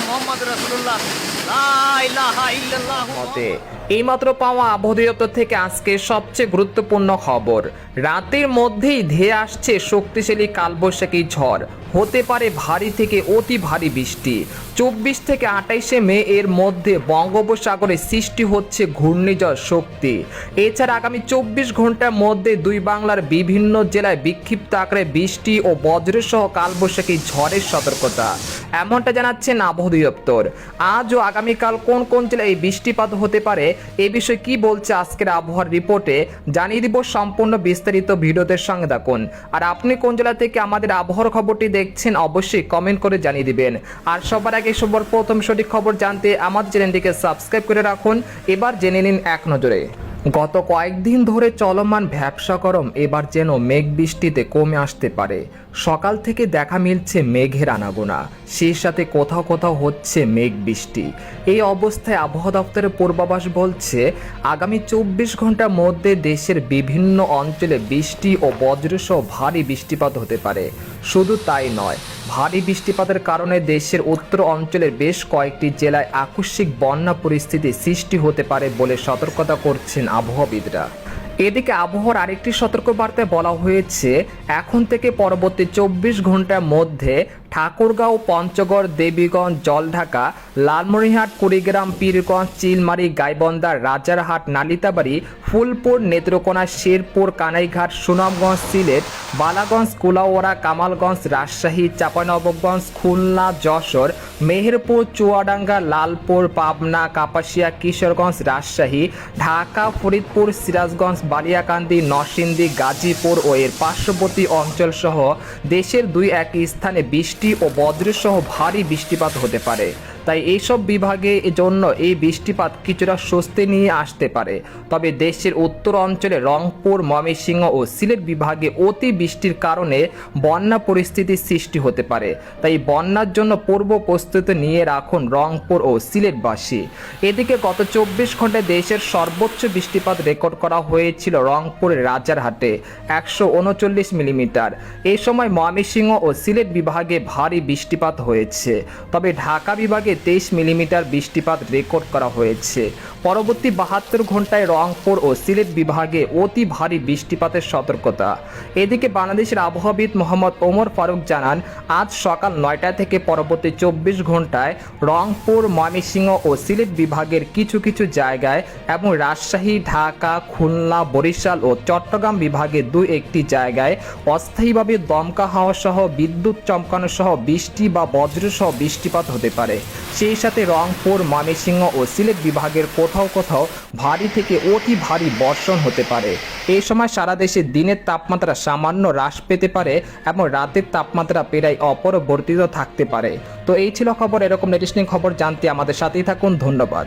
মোহাম্মদ রাসুল্লাহ মতে এইমাত্র পাওয়া আবহাওয়া দপ্তর থেকে আজকে সবচেয়ে গুরুত্বপূর্ণ খবর। রাতের মধ্যেই ধেয়ে আসছে শক্তিশালী কালবৈশাখী ঝড়। হতে পারে ভারী থেকে অতি ভারী বৃষ্টি। চব্বিশ থেকে আটাইশে মে এর মধ্যে বঙ্গোপসাগরে সৃষ্টি হচ্ছে ঘূর্ণিঝড় শক্তি। এছাড়া আগামী চব্বিশ ঘণ্টার মধ্যে দুই বাংলার বিভিন্ন জেলায় বিক্ষিপ্ত আকারে বৃষ্টি ও বজ্রসহ কালবৈশাখী ঝড়ের সতর্কতা। এমনটা জানাচ্ছেন আবহাওয়া দপ্তর। আজ ও আগামীকাল কোন কোন জেলায় এই বৃষ্টিপাত হতে পারে এ বিষয়ে কি বলছে আজকের আবহাওয়ার রিপোর্টে? জানিয়ে দিব সম্পূর্ণ বিস্তারিত ভিডিওদের সঙ্গে থাকুন। আর আপনি কোন জেলা থেকে আমাদের আবহাওয়ার খবরটি দেখছেন, অবশ্যই কমেন্ট করে জানিয়ে দিবেন। আর সবার আগে সবার প্রথম সঠিক খবর জানতে আমাদের চ্যানেলটিকে সাবস্ক্রাইব করে রাখুন। এবার জেনে নিন এক নজরে। গত কয়েকদিন ধরে চলমান ভ্যাবসা গরম এবার যেন মেঘ বৃষ্টিতে কমে আসতে পারে। সকাল থেকে দেখা মিলছে মেঘের আনাগোনা। সেই সাথে কোথাও কোথাও হচ্ছে মেঘ বৃষ্টি। এই অবস্থায় আবহাওয়া দপ্তরের পূর্বাভাস বলছে, আগামী চব্বিশ ঘণ্টার মধ্যে দেশের বিভিন্ন অঞ্চলে বৃষ্টি ও বজ্রসহ ভারী বৃষ্টিপাত হতে পারে। শুধু তাই নয়, ভারী বৃষ্টিপাতের কারণে দেশের উত্তর অঞ্চলের বেশ কয়েকটি জেলায় আকস্মিক বন্যা পরিস্থিতি সৃষ্টি হতে পারে বলে সতর্কতা করছেন আবহাওয়াবিদরা। এদিকে আবহাওয়ার আরেকটি সতর্কবার্তায় বলা হয়েছে এখন থেকে পরবর্তী চব্বিশ ঘণ্টার মধ্যে ঠাকুরগাঁও, পঞ্চগড়, দেবীগঞ্জ, জলঢাকা, লালমনিরহাট, কুড়িগ্রাম, পীরগঞ্জ, চিলমারি গাইবন্দা রাজারহাট, নালিতাবাড়ি, ফুলপুর, নেত্রকোনা, শেরপুর, কানাইঘাট, সুনামগঞ্জ, সিলেট, বালাগঞ্জ কুলাওয়ারা কামালগঞ্জ, রাজশাহী চাঁপানবাবগঞ্জ খুলনা, যশোর, মেহেরপুর, চুয়াডাঙ্গা, লালপুর, পাবনা, কাপাসিয়া, কিশোরগঞ্জ, রাজশাহী, ঢাকা, ফরিদপুর, সিরাজগঞ্জ, বালিয়াকান্দি, নরসিংদী, গাজীপুর ও এর পার্শ্ববর্তী অঞ্চলসহ দেশের দুই এক স্থানে বৃষ্টি ও সহ ভারী বৃষ্টিপাত হতে পারে। তাই এইসব বিভাগে জন্য এই বৃষ্টিপাত কিছুটা স্বস্তি নিয়ে আসতে পারে। তবে দেশের উত্তর অঞ্চলে রংপুর, ময়মনসিংহ ও সিলেট বিভাগে অতি বৃষ্টির কারণে বন্যা পরিস্থিতির সৃষ্টি হতে পারে। তাই বন্যার জন্য পূর্ব প্রস্তুতি নিয়ে রাখুন রংপুর ও সিলেটবাসী। এদিকে গত চব্বিশ ঘন্টায় দেশের সর্বোচ্চ বৃষ্টিপাত রেকর্ড করা হয়েছিল রংপুরের রাজারহাটে, একশো উনচল্লিশ মিলিমিটার। এই সময় ময়মনসিংহ ও সিলেট বিভাগে ভারী বৃষ্টিপাত হয়েছে। তবে ঢাকা বিভাগে তেইশ মিলিমিটার বৃষ্টিপাত রেকর্ড করা হয়েছে। পরবর্তী বাহাত্তর ঘন্টায় রংপুর ও সিলেট বিভাগে অতি ভারী বৃষ্টিপাতের সতর্কতা। এদিকে বাংলাদেশের আবহাওয়াবিদ মোহাম্মদ ওমর ফারুক জানান, আজ সকাল নয়টা থেকে পরবর্তী চব্বিশ ঘন্টায় রংপুর, ময়মনসিংহ ও সিলেট বিভাগের কিছু কিছু জায়গায় এবং রাজশাহী, ঢাকা, খুলনা, বরিশাল ও চট্টগ্রাম বিভাগের দুই একটি জায়গায় অস্থায়ীভাবে দমকা হাওয়া সহ বিদ্যুৎ চমকানো সহ বৃষ্টি বা বজ্রসহ বৃষ্টিপাত হতে পারে। সেই সাথে রংপুর ময়মনসিংহ ও সিলেট বিভাগের কোথাও কোথাও ভারী থেকে অতি ভারী বর্ষণ হতে পারে। এই সময় সারা দেশে দিনের তাপমাত্রা সামান্য হ্রাস পেতে পারে এবং রাতের তাপমাত্রা প্রায় অপরবর্তিত থাকতে পারে। তো এই ছিল খবর, এরকম লেটেস্টিং খবর জানতে আমাদের সাথেই থাকুন। ধন্যবাদ।